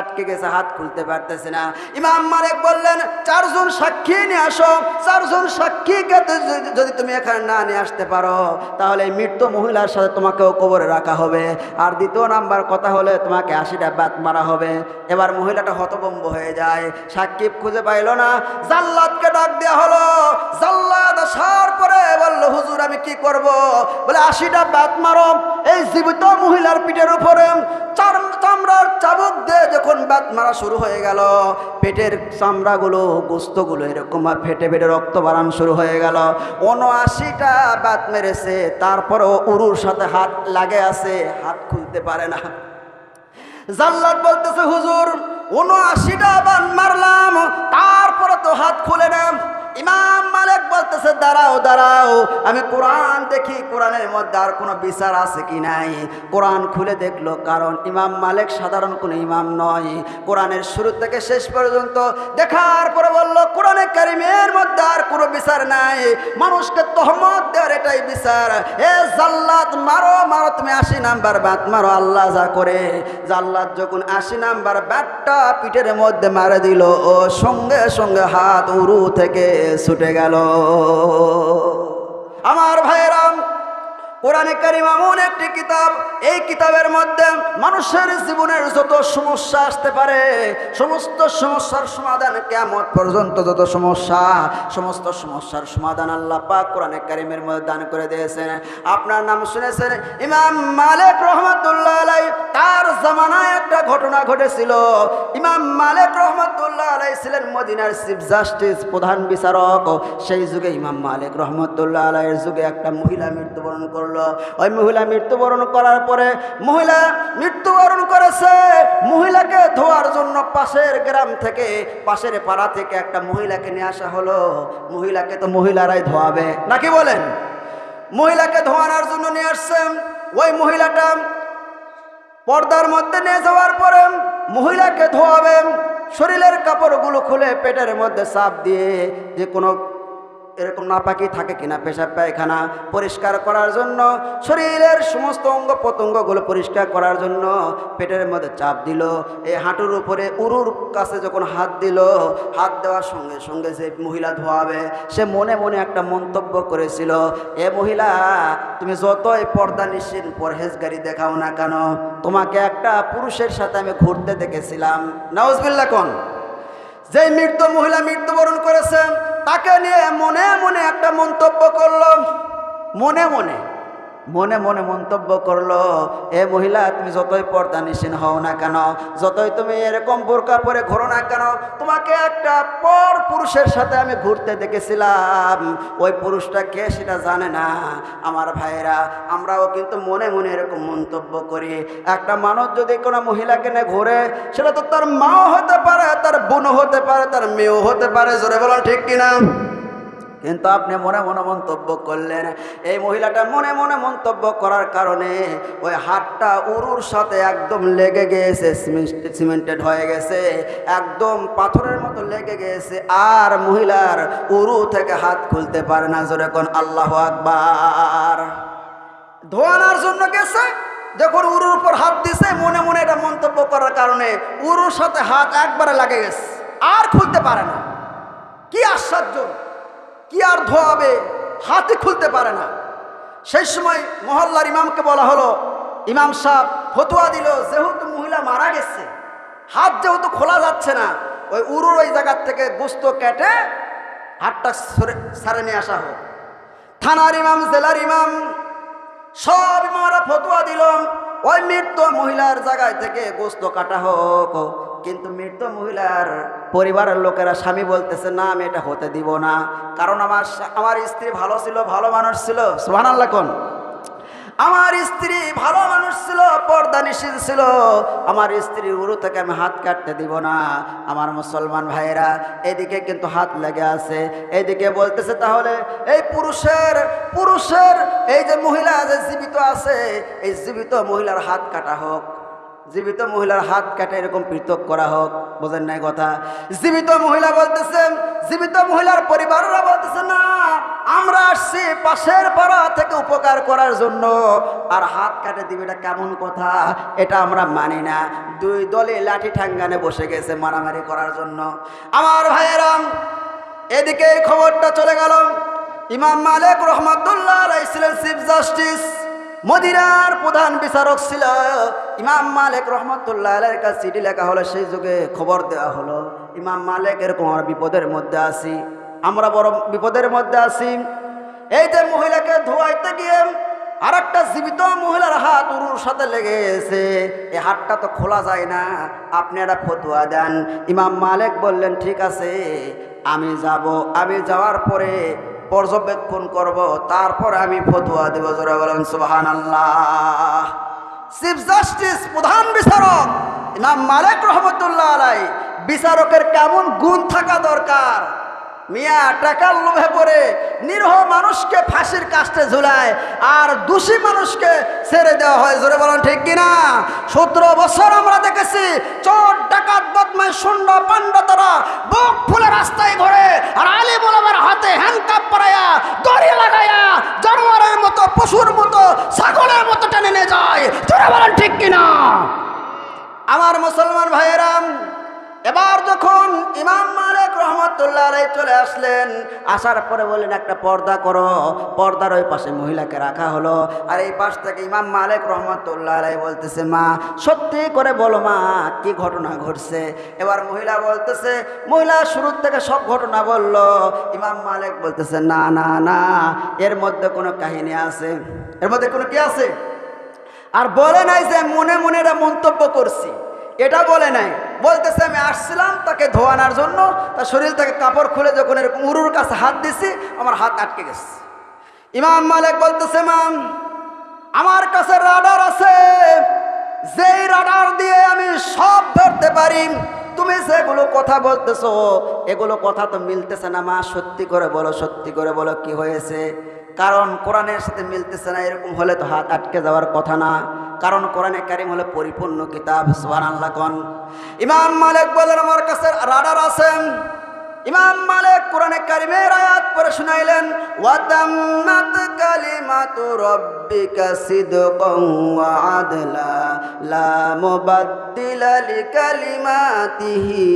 আটকে গেছে, হাত খুলতে পারতেছে না। ইমাম মালিক বললেন, চারজন সাক্ষী নিয়ে আসো, চারজন সাক্ষীকে যদি তুমি এখানে না নিয়ে আসতে পারো, তাহলে মৃত্যু মহিলার সাথে তোমাকেও কবরে রাখা হবে। আর দ্বিতীয় নাম্বার কথা হলে, তোমাকে আশিটা বাত মারা হবে। এবার মহিলাটা হতবম্ব হয়ে যায়। সাক্ষী খুঁজে পাইলো না। জাল্লাদকে ডাক দেওয়া হলো। জাল্লাদ আসার পরে বলল, হুজুর, আমি কি করব? বলে, আশিটা বাত মারো। এই জীবিত মহিলার পিঠের উপরে চার চামড়ার চাবুক দিয়ে যখন বাত মারা শুরু হয়ে গেল, পেটের চামড়াগুলো, গোস্তগুলো এরকম ফেটে ফেটে রক্ত বাড়ানো শুরু হয়ে গেল। উনআশিটা বাত মেরেছে, তারপরও উরুর সাথে হাত লাগে আছে, হাত খুলতে পারে না। জাল্লাদ বলতেছে, হুজুর, উনআশিটা বান মারলাম, তারপরে তো হাত খুলে না ইমাম মালিক বলতেছে, দাঁড়াও দাঁড়াও, আমি কোরআন দেখি, কোরআনের মধ্যে আর কোনো বিচার আছে কি নাই? কোরআন খুলে দেখল, কারণ ইমাম মালিক সাধারণ কোনো ইমাম নয়। কোরআনের শুরু থেকে শেষ পর্যন্ত দেখার পরে বলল, কোরআনে কারিমের মধ্যে আর কোনো বিচার নাই। মানুষকে তহমত দেওয়ার এটাই বিচার। এ জাল্লাদ, মারো মারো, তুমি আশি নাম্বার বাত মারো, আল্লাহ যা করে। জাল্লাদ যখন আশি নাম্বার ব্যাটটা পিঠের মধ্যে মারে দিল, ও সঙ্গে সঙ্গে হাত উরু থেকে ছুটে গেল। আমার ভাইয়েরাম কোরআনে কারিম এমন একটি কিতাব, এই কিতাবের মধ্যে মানুষের জীবনের যত সমস্যা আসতে পারে, সমস্ত সমস্যার সমাধান কেমন পর্যন্ত যত সমস্যা, সমস্ত সমস্যার সমাধান আল্লাহ পাক কোরআনে কারিমের মধ্যে দান করে দিয়েছেন। আপনার নাম শুনেছেন ইমাম মালিক রহমতুল্লাহ আলাই তার জামানায় একটা ঘটনা ঘটেছিল। ইমাম মালিক রহমতুল্লাহ আলাই ছিলেন মদিনার চিফ জাস্টিস, প্রধান বিচারক। সেই যুগে ইমাম মালিক রহমতুল্লাহ আলাইয়ের যুগে একটা মহিলা মৃত্যুবরণ করল ওই মহিলা মৃত্যুবরণ করার পরে মহিলা মৃত্যুবরণ করেছে। মহিলাকে ধোয়ার জন্য পাশের গ্রাম থেকে, পাশের পাড়া থেকে একটা মহিলাকে নিয়ে আসা হলো। মহিলাকে তো মহিলারাই ধোয়াবে। নাকি বলেন? মহিলাকে ধোয়ানোর জন্য নিয়ে আসছেন। ওই মহিলাটা পর্দার মধ্যে নিয়ে যাওয়ার পরে মহিলাকে ধোয়াবেন। শরীরের কাপড়গুলো খুলে পেটের মধ্যে সাপ দিয়ে যে কোনো এরকম নাপাকি থাকে কিনা পেশাব পায়খানা পরিষ্কার করার জন্য, শরীরের সমস্ত অঙ্গ প্রত্যঙ্গগুলো পরিষ্কার করার জন্য পেটের মধ্যে চাপ দিল। এই হাঁটুর উপরে উরুর কাছে যখন হাত দিল, হাত দেওয়ার সঙ্গে সঙ্গে যে মহিলা ধোয়াবে, সে মনে মনে একটা মন্তব্য করেছিল, এ মহিলা, তুমি যতই পর্দা নিশ্চিন পরহেজগারি দেখাও না কেন, তোমাকে একটা পুরুষের সাথে আমি ঘুরতে দেখেছিলাম। নাউজবিল্লা কোন? যেই মৃত্যু মহিলা মৃত্যুবরণ করেছে তাকে নিয়ে মনে মনে একটা মন্তব্য করল মনে মনে। মনে মনে মন্তব্য করল, এ মহিলা, তুমি যতই পর্দা নিশীন হও না কেন, যতই তুমি এরকম বোরকা পরে ঘোরো না কেন, তোমাকে একটা পর পুরুষের সাথে আমি ঘুরতে দেখেছিলাম। ওই পুরুষটা কে সেটা জানে না। আমার ভাইয়েরা, আমরাও কিন্তু মনে মনে এরকম মন্তব্য করি। একটা মানুষ যদি কোনো মহিলাকে নিয়ে ঘোরে, সেটা তো তার মাও হতে পারে, তার বোনও হতে পারে, তার মেয়েও হতে পারে। জোরে বলুন, ঠিক কিনা? কিন্তু আপনি মনে মনে মন্তব্য করলেন। এই মহিলাটা মনে মনে মন্তব্য করার কারণে ওই হাতটা উরুর সাথে একদম লেগে গিয়েছে সিমেন্টেড হয়ে গেছে, একদম পাথরের মতো লেগে গিয়েছে আর মহিলার উরু থেকে হাত খুলতে পারে না। জোরে কোন আল্লাহ আকবার। ধোয়ানোর জন্য গেছে, যখন উরুর উপর হাত দিছে, মনে মনে এটা মন্তব্য করার কারণে উরুর সাথে হাত একবারে লাগে গেছে, আর খুলতে পারে না। কি আশ্চর্য! কি আর ধোয়াবে হাতে খুলতে পারে না। সেই সময় মহল্লার ইমামকে বলা হলো, ইমাম সাহেব, ফতুয়া দিল, যেহেতু মহিলা মারা গেছে, হাত যেহেতু খোলা যাচ্ছে না, ওই উরুর ওই জায়গার থেকে গুস্ত কেটে হাতটা সরে, সারে নিয়ে আসা হোক। থানার ইমাম, জেলার ইমাম, সব ইমামরা ফতুয়া দিল, ওই মৃত্যু মহিলার জায়গায় থেকে গোস্ত কাটা হোক। কিন্তু মৃত মহিলার পরিবারের লোকেরা স্বামী বলতেছে, না, আমি এটা হতে দিব না। কারণ আমার আমার স্ত্রী ভালো ছিল, ভালো মানুষ ছিল। সুহান আল্লাহ কোন? আমার স্ত্রী ভালো মানুষ ছিল পর্দা নিষিদ্ধ ছিল। আমার স্ত্রীর উরু থেকে আমি হাত কাটতে দিব না। আমার মুসলমান ভাইয়েরা, এদিকে কিন্তু হাত লেগে আছে। এদিকে বলতেছে, তাহলে এই পুরুষের পুরুষের, এই যে মহিলা যে জীবিত আছে, এই জীবিত মহিলার হাত কাটা হোক। জীবিত মহিলার হাত কাটে এরকম পৃথক করা হোক, বোঝেন নাই কথা? জীবিত মহিলা বলতেছেন, জীবিত মহিলার পরিবাররা বলতেছে, না, আমরা আসছি পাশের পাড়া থেকে উপকার করার জন্য। আর হাত কাটে দিবে এটা কেমন কথা? এটা আমরা মানি না। দুই দলে লাঠি ঠাঙ্গানে বসে গেছে মারামারি করার জন্য। আমার ভাইয়েরাম, এদিকে খবরটা চলে গেল। ইমাম মালিক রহমতুল্লাহ ছিলেন চিফ জাস্টিস মদিনার প্রধান বিচারক ছিল ইমাম মালিক রহমতুল্লাহ আলের কাছে চিঠি লেখা হলো, সেই যুগে খবর দেওয়া হলো, ইমাম মালিক এরকম আমরা বিপদের মধ্যে আছি, আমরা বড় বিপদের মধ্যে আছি। এই যে মহিলাকে ধোয়াইতে গিয়ে আর একটা জীবিত মহিলার হাত উরুর সাথে লেগে গেছে এই হাতটা তো খোলা যায় না, আপনি একটা ফতুয়া দেন। ইমাম মালিক বললেন, ঠিক আছে, আমি যাব। আমি যাওয়ার পরে পর্যবেক্ষণ করব, তারপর আমি ফতুয়া দেব। জোরা বলেন সুবাহান আল্লাহ চিফ জাস্টিস প্রধান বিচারক, ইমাম মালিক রহমতুল্লাহ আলাই বিচারকের কেমন গুণ থাকা দরকার? মিয়া টাকার লোভে পড়ে নিরহ মানুষকে ফাঁসির কাস্টে ঝুলায়, আর দোষী মানুষকে ছেড়ে দেওয়া হয়। জোরে বলেন ঠিক কিনা? সতেরো বছর আমরা দেখেছি, চোর, ডাকাত বদমাই শূন্য পান্ডা তারা বুক ফুলে রাস্তায় ঘোরে, আর আলী বলবার হাতে হ্যান্ডকাপ পরাইয়া দড়ি লাগাইয়া জানোয়ারের মতো, পশুর মতো, ছাগলের মতো টেনে নিয়ে যায়। জোরে বলেন ঠিক কিনা? আমার মুসলমান ভাইয়েরাম এবার যখন ইমাম মালিক রহমতুল্লাহ আলাই চলে আসলেন, আসার পরে বললেন, একটা পর্দা করো। পর্দার ওই পাশে মহিলাকে রাখা হলো। আর এই পাশ থেকে ইমাম মালিক রহমতুল্লাহ আলাই বলতেছে, মা, সত্যি করে বলো মা, কি ঘটনা ঘটছে? এবার মহিলা বলতেছে, মহিলা শুরুর থেকে সব ঘটনা বলল। ইমাম মালিক বলতেছে, না না না, এর মধ্যে কোনো কাহিনী আছে। এর মধ্যে কোনো কি আছে? আর বলে নাই যে মনে মনে এটা বলে নাই। বলতেছে, আমি আসছিলাম তাকে ধোয়ানোর জন্য। তার শরীর থেকে কাপড় খুলে যখন এরকম উরুর কাছে হাত দিছি, আমার হাত আটকে গেছে। ইমাম মালিক বলতেছে, মাম, আমার কাছে রাডার আছে। যেই রাডার দিয়ে আমি সব ধরতে পারি। তুমি যেগুলো কথা বলতেছো, এগুলো কথা তো মিলতেছে না, মা। সত্যি করে বলো, সত্যি করে বলো, কি হয়েছে? কারণ কোরআনের সাথে মিলতেছে না, এরকম হলে তো হাত আটকে যাওয়ার কথা না। কারণ কোরআনে কারিম হলে পরিপূর্ণ কিতাব সোহান ইমাম মালিক বলেন, আমার কাছে রাডার আছেন। ইমাম মালিক কোরআনে কারিমের আয়াত পরে শুনাইলেন ওয়াতাম্মাত কালিমাতু রাব্বিকা সিদকাও ওয়া আদলা। মুবাদ্দিলা লিকালিমাতিহি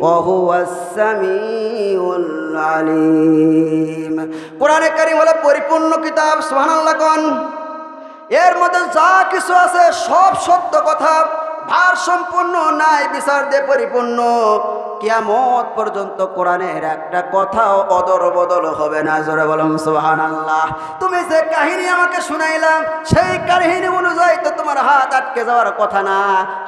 ওয়া হুয়াস সামিউল আলিম। কোরআনে কারিম হলো পরিপূর্ণ কিতাব, সুবহানাল্লাহ কোন? এর মধ্যে যা কিছু আছে সব সত্য কথা ভার সম্পূর্ণ নাই বিচার দিয়ে পরিপূর্ণ। কিয়ামত পর্যন্ত কোরআনের একটা কথাও অদর বদল হবে না। জোরে বলুন সুহান আল্লাহ তুমি যে কাহিনী আমাকে শুনাইলাম, সেই কাহিনী অনুযায়ী তো তোমার হাত আটকে যাওয়ার কথা না।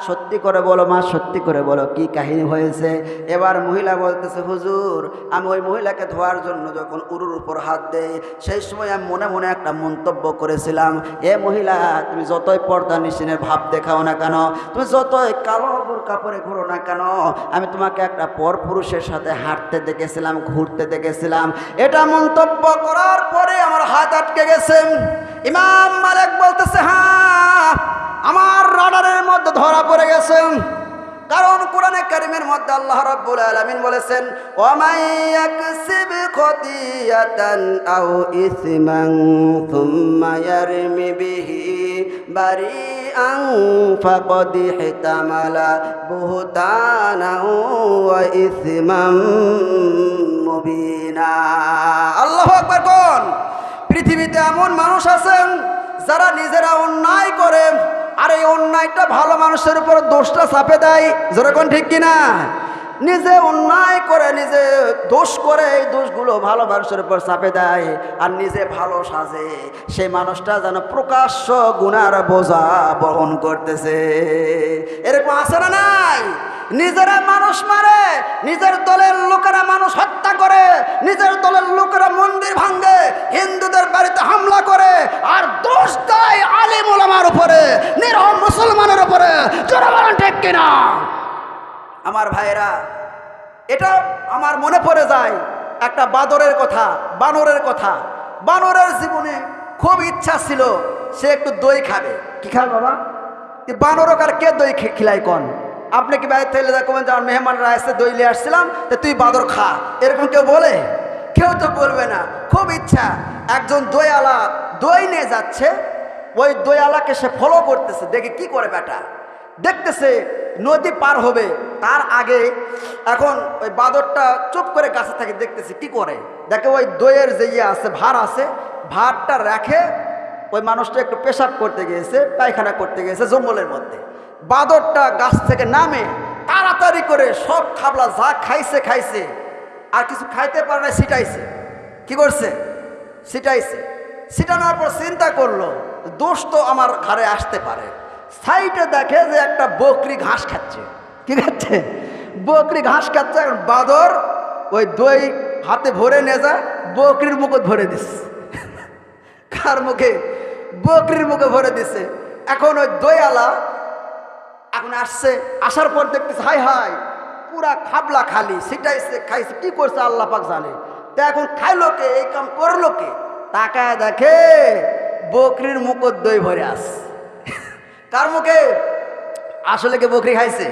সত্যি করে বলো মা, সত্যি করে বলো, কি কাহিনী হয়েছে? এবার মহিলা বলতেছে, হুজুর, আমি ওই মহিলাকে ধোয়ার জন্য যখন উরুর উপর হাত দেই, সেই সময় আমি মনে মনে একটা মন্তব্য করেছিলাম, এ মহিলা, তুমি যতই পর্দা নিশিনের ভাব দেখাও না কেন, তুমি যতই কালো কাপড়ে ঘুরো না কেন, আমি তোমাকে একটা পর পুরুষের সাথে হাঁটতে দেখেছিলাম, ঘুরতে দেখেছিলাম। এটা মন্তব্য করার পরে আমার হাত আটকে গেছে। ইমাম মালিক বলতেছে হ্যাঁ আমার রাডারের মধ্যে ধরা পড়ে গেছে। কারণ কোরআনে কারিমের মধ্যে আল্লাহ রাব্বুল আলামিন বলেছেন ওয়ামাই ইয়াকসিব খতিয়াতান আও ইসমান থুম্মা ইয়ারমি বিহি বারিআন ফাকাদ ইহতামালা বুহতানা ওয়া ইসমান মুবিনা। আল্লাহু আকবার পৃথিবীতে এমন মানুষ আছেন যারা নিজেরা অন্যায় করে অন্যায়টা ভালো মানুষের উপর দোষটা চাপে দেয়। যেরকম ঠিক কিনা? নিজে অন্যায় করে, নিজে দোষ করে এই দোষগুলো ভালো মানুষের উপর চাপে দেয় আর নিজে ভালো সাজে। সেই মানুষটা যেন প্রকাশ্য গুণার বোঝা বহন করতেছে। এরকম আছে না নাই? নিজেরা মানুষ মারে, নিজের দলের লোকেরা মানুষ হত্যা করে, নিজের দলের লোকেরা মন্দির ভাঙ্গে হিন্দুদের বাড়িতে হামলা করে, আর দোষ দেয় আলিম ওলামার উপরে, নিরহ মুসলমানের উপরে। বলেন ঠিক কিনা? আমার ভাইরা এটা আমার মনে পড়ে যায়, একটা বাদরের কথা, বানরের কথা। বানরের জীবনে খুব ইচ্ছা ছিল, সে একটু দই খাবে। কি খাবে বাবা? তে বানরও কার কে দই খিলাই কন? আপনি কি বাইরে থেকে দেখবেন যে আমার মেহমানরা দই নিয়ে আসছিলাম, তো তুই বাদর খা। এরকম কেউ বলে? কেউ তো বলবে না। খুব ইচ্ছা। একজন দইয়ালা দই নিয়ে যাচ্ছে, ওই দইয়ালাকে সে ফলো করতেছে। দেখে কি করে বেটা দেখতেছে নদী পার হবে। তার আগে এখন ওই বাদরটা চুপ করে গাছে থাকে, দেখতেছে কি করে? দেখে ওই দইয়ের যে ইয়ে আছে, ভার আছে, ভারটা রেখে ওই মানুষটা একটু পেশাব করতে গিয়েছে, পায়খানা করতে গিয়েছে জঙ্গলের মধ্যে। বাদরটা গাছ থেকে নামে তাড়াতাড়ি করে সব খাবলা যা খাইছে খাইছে। আর কিছু খাইতে পারে না সিটাইছে কি করছে? সিটাইছে সিটানোর পর চিন্তা করল, দোষ তো আমার ঘরে আসতে পারে। সাইডে দেখে যে একটা বকরি ঘাস খাচ্ছে। কি খাচ্ছে? বকরি ঘাস খাচ্ছে, এখন বাদর ওই দই হাতে ভরে নিয়ে যায়, বকরির মুখে ভরে দিস কার মুখে? বকরির মুখে ভরে দিছে। এখন ওই দইয়ালা এখন আসছে, আসার পর দেখতেছে, হাই হাই, পুরা খাবলা খালি সিটাইছে খাইছে, কি করছে আল্লাহ পাক জানে। তা এখন খাইলো কে, এই কাম করল কে? তাকায় দেখে বকরির মুখর দই ভরে আস কার মুখে? আসলে কে বকরি খাইছে?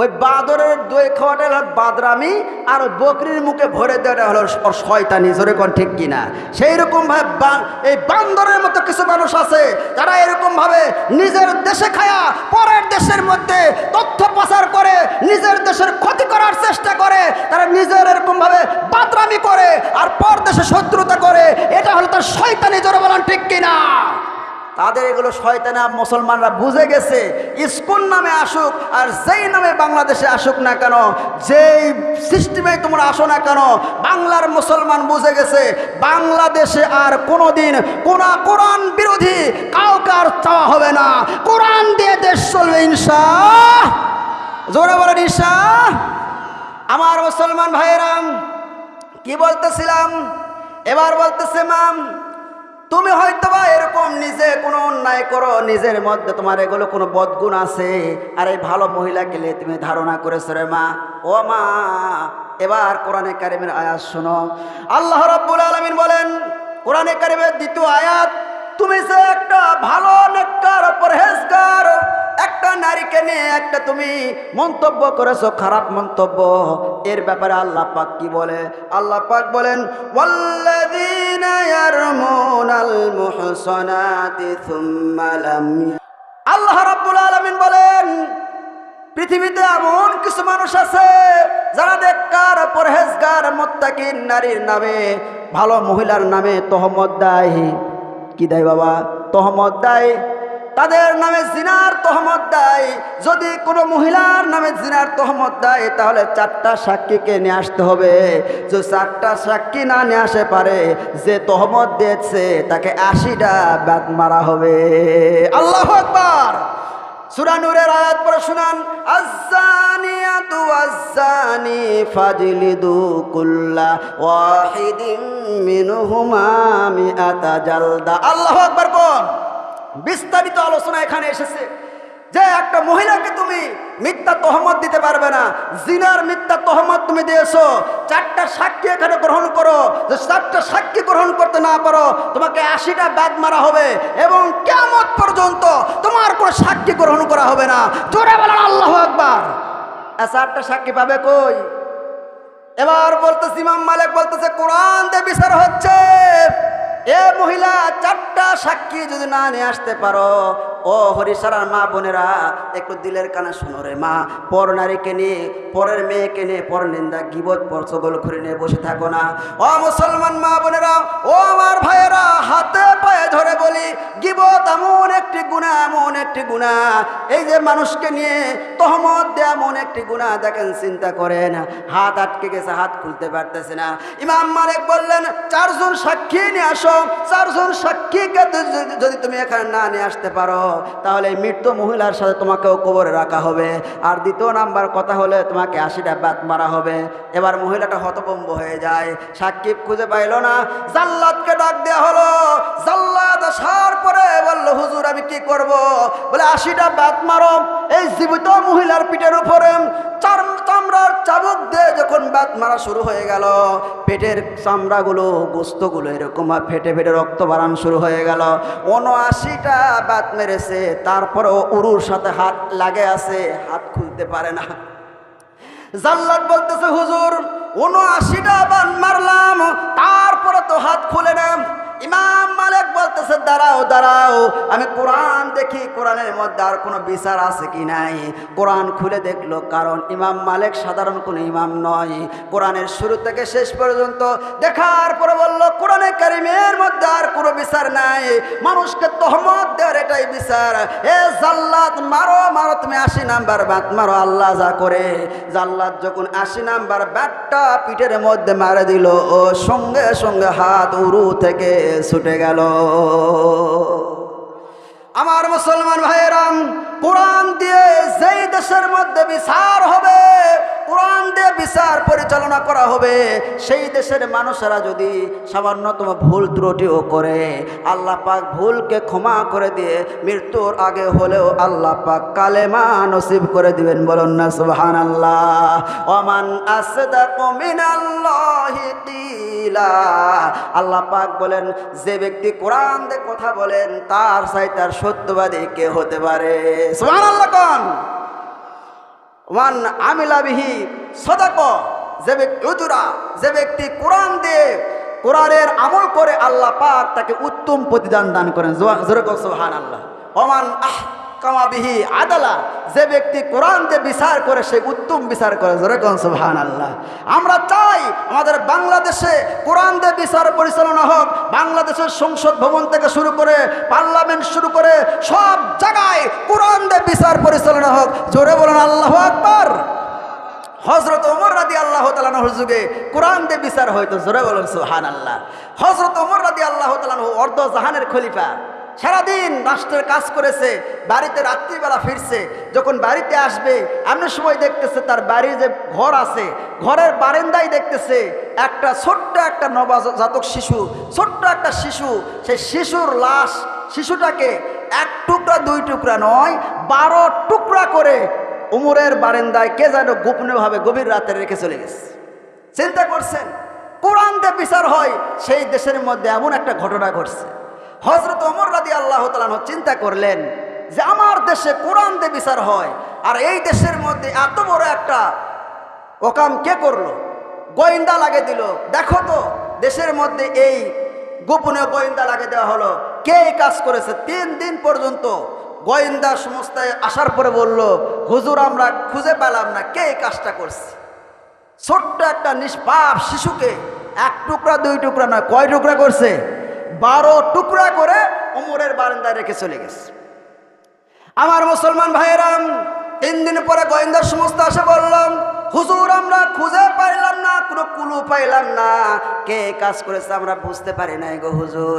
ওই বাদরের দই খাওয়াটা হলো বাদরামি, আর বকরির মুখে ভরে দেওয়াটা হলো শয়তানি, জোরে কোন ঠিক কিনা? সেই রকম ভাবে এই বান্দরের মতো কিছু মানুষ আছে, যারা এরকম ভাবে নিজের দেশে খায়া পরের দেশের মধ্যে তথ্য প্রচার করে, নিজের দেশের ক্ষতি করার চেষ্টা করে, তারা নিজের এরকমভাবে ভাবে বাদরামি করে আর পর দেশে শত্রুতা করে, এটা হলো তার শয়তানি জোরে ঠিক কিনা? তাদের এগুলো শয়তানা মুসলমানরা বুঝে গেছে, ইস্কুন নামে আসুক আর যেই নামে বাংলাদেশে আসুক না কেন, যেই সিস্টেমে তোমরা আসো না কেন, বাংলার মুসলমান বুঝে গেছে, বাংলাদেশে আর কোনোদিন কোন কোরআন বিরোধী কাউকে চাওয়া হবে না। কোরআন দিয়ে দেশ চলবে ইনশা জোরে বলেন ঈশা আমার মুসলমান ভাইয়েরাম, কি বলতেছিলাম? এবার বলতেছে, মাম তুমি হয়তো বা এরকম নিজে কোনো অন্যায় করো, নিজের মধ্যে তোমার এগুলো কোনো বদগুণ আছে। আর এই ভালো মহিলা গেলে তুমি ধারণা করেছ রে মা। ও মা, এবার কোরআনে কারিমের আয়াত শোনো। আল্লাহ রাব্বুল আলামিন বলেন, কোরআনে কারিমের দ্বিতীয় আয়াত, তুমি যে একটা ভালো নেককার, পরহেজগার, একটা নারীকে নিয়ে একটা তুমি মন্তব্য করেছ, খারাপ মন্তব্য। এর ব্যাপারে আল্লাহ পাক কি বলে? আল্লাহ পাক বলেন মুহসানাতি থুম্মা লাম আল্লাহ রাব্বুল আলামিন বলেন, পৃথিবীতে এমন কিছু মানুষ আছে যারা নেককার, পরহেজগার, মোত্তাকিন নারীর নামে, ভালো মহিলার নামে তহমত দেয়। কি দেয় বাবা? তহমত দেয় তাদের নামে জিনার তহমত দেয়। যদি কোনো মহিলার নামে জিনার তহমত দেয়, তাহলে চারটা সাক্ষীকে নিয়ে আসতে হবে। যে চারটা সাক্ষী না নিয়ে আসে পারে, যে তহমত দিয়েছে, তাকে আশিটা ব্যাত মারা হবে। আল্লাহ আকবার! সূরা নূরের আয়াত পড়ে শুনান, আজ্জানিয়াতু ওয়াজ্জানি ফাজলিদু আকবার কোন বিস্তারিত আলোচনা এখানে এসেছে যে একটা মহিলাকে তুমি মিথ্যা তহমত দিতে পারবে না। জিনার মিথ্যা তহমত তুমি দিয়েছ। চারটা সাক্ষী এখানে গ্রহণ করো। যে চারটা সাক্ষী গ্রহণ করতে না পারো, তোমাকে আশিটা ব্যাগ মারা হবে এবং কেমন পর্যন্ত তোমার কোনো সাক্ষী গ্রহণ করা হবে না। জোরে বলেন আল্লাহ একবার চারটা সাক্ষী পাবে কই? এবার বলতেছে, ইমাম মালিক বলতেছে, কোরআন বিচার হচ্ছে। এ মহিলা চারটা সাক্ষী যদি না নিয়ে আসতে পারো ও হরিসারার মা বোনেরা, একটু দিলের কানে শোনো রে মা। পর নারীকে নিয়ে, পরের মেয়েকে নিয়ে, পর নিন্দা, গিবত, পর চগল করে নিয়ে বসে থাকো না। ও মুসলমান মা বোনেরা, ও আমার ভাইয়েরা, হাতে পায়ে ধরে বলি, গিবত এমন একটি গুণা, এমন একটি গুণা। এই যে মানুষকে নিয়ে তহমত দেয়া এমন একটি গুণা, দেখেন চিন্তা করেন, হাত আটকে গেছে, হাত খুলতে পারতেছে না। ইমাম মালিক বললেন, চারজন সাক্ষী নিয়ে আসো, চারজন সাক্ষীকে যদি তুমি এখানে না নিয়ে আসতে পারো। তাহলে এই মৃত মহিলার সাথে তোমাকেও কবরে রাখা হবে। আর দ্বিতীয় নাম্বার কথা হলে, তোমাকে আশিটা বাত মারা হবে। এবার মহিলাটা হতভম্ব হয়ে যায়। সাক্ষী খুঁজে পাইল না। জাল্লাদকে ডাক দেওয়া হলো। জাল্লাদ আসার পরে বলল, হুজুর, আমি কি করব? বলে, আশিটা বাত মারো। এই জীবিত মহিলার পিঠের উপরে চামড়ার চাবুক যখন বাত মারা শুরু হয়ে গেল। পেটের চামড়াগুলো, গোস্তগুলো এরকম ফেটে ফেটে রক্ত বাড়ান শুরু হয়ে গেল। উনআশিটা বাত মেরেছে, তারপরেও উরুর সাথে হাত লাগে আছে, হাত খুলতে পারে না। জাল্লাদ বলতেছে, হুজুর, উনআশিটা বান মারলাম, তারপরে তো হাত খুলে না ইমাম মালিক বলতেছে, দাঁড়াও দাঁড়াও, আমি কোরআন দেখি, কোরআনের মধ্যে আর কোনো বিচার আছে কি নাই? কোরআন খুলে দেখল, কারণ ইমাম মালিক সাধারণ কোনো ইমাম নয়। কোরআনের শুরু থেকে শেষ পর্যন্ত দেখার পরে বলল, কোরআনে কারিমের মধ্যে আর কোনো বিচার নাই। মানুষকে তহমত দেওয়ার এটাই বিচার। এ জাল্লাদ, মারো মারো, তুমি আশি নাম্বার বাত মারো, আল্লাহ যা করে। জাল্লাদ যখন আশি নাম্বার ব্যাটটা পিঠের মধ্যে মারে দিল, ও সঙ্গে সঙ্গে হাত উরু থেকে ছুটে গেল। আমার মুসলমান ভাইয়েরাম কোরআন দিয়ে যেই দেশের মধ্যে বিচার হবে, কোরআন দিয়ে বিচার পরিচালনা করা হবে, সেই দেশের মানুষেরা যদি সামান্যতম ভুল ত্রুটিও করে, আল্লাহ পাক ভুলকে ক্ষমা করে দিয়ে মৃত্যুর আগে হলেও আল্লাহ পাক কালেমা নসিব করে দিবেন, বলুন না সুবহান আল্লাহ অমান আল্লাহ পাক বলেন, যে ব্যক্তি কোরআন দিয়ে কথা বলেন, তার চাই তার সত্যবাদী কে হতে পারে? আল্লাহ কন। ওয়ান আমিলা যে যে ব্যক্তি কোরআন দিয়ে কোরআনের আমল করে আল্লাহ পাক তাকে উত্তম প্রতিদান দান করেন। আল্লাহ কামাবিহি আদালা। যে ব্যক্তি কোরআন দিয়ে বিচার করে, সে উত্তম বিচার করে। যেরকম সুবহান আল্লাহ আমরা চাই আমাদের বাংলাদেশে কোরআন বিচার পরিচালনা হোক, বাংলাদেশের সংসদ ভবন থেকে শুরু করে পার্লামেন্ট শুরু করে সব জায়গায় কোরআন বিচার পরিচালনা হোক। জোরে বলেন, আল্লাহ আকবার। হজরত ওমর রাদি আল্লাহ তালানোর যুগে কোরআন দিয়ে বিচার হইতো। জোরে বলেন সুহান আল্লাহ হজরত ওমর রাদি আল্লাহ তালানহ অর্ধ জাহানের খলিফা। সারাদিন রাষ্ট্রের কাজ করেছে, বাড়িতে রাত্রিবেলা ফিরছে, যখন বাড়িতে আসবে, এমন সময় দেখতেছে তার বাড়ির যে ঘর আছে, ঘরের বারেন্দায় দেখতেছে একটা ছোট্ট একটা নবজাতক শিশু, ছোট্ট একটা শিশু, সেই শিশুর লাশ, শিশুটাকে এক টুকরা, দুই টুকরা নয়, বারো টুকরা করে উমরের বারেন্দায় কে যেন গোপনীয়ভাবে গভীর রাতে রেখে চলে গেছে। চিন্তা করছেন কোরআন দিয়ে বিচার হয়, সেই দেশের মধ্যে এমন একটা ঘটনা ঘটছে। হজরত ওমর রাদি আল্লাহ তালান চিন্তা করলেন যে আমার দেশে কোরআন দিয়ে বিচার হয়, আর এই দেশের মধ্যে এত বড় একটা ওকাম কে করল? গোয়েন্দা লাগে দিল। দেখো তো, দেশের মধ্যে এই গোপনে গোয়েন্দা লাগে দেওয়া হলো। কে এই কাজ করেছে? তিন দিন পর্যন্ত গোয়েন্দা সংস্থায় আসার পরে বলল, হুজুর, আমরা খুঁজে পেলাম না কে এই কাজটা করছে। ছোট্ট একটা নিষ্পাপ শিশুকে এক টুকরা, দুই টুকরা নয়, কয় টুকরা করছে? বারো টুকরা করে ওমরের বারান্দায় রেখে চলে গেছে। আমার মুসলমান ভাইয়েরাম, তিন দিন পরে গোয়েন্দার সমস্ত আসে বললাম, হুজুর, আমরা খুঁজে পাইলাম না, কোনো কুলু পাইলাম না। কে কাজ করেছে আমরা বুঝতে পারি নাই গো হুজুর।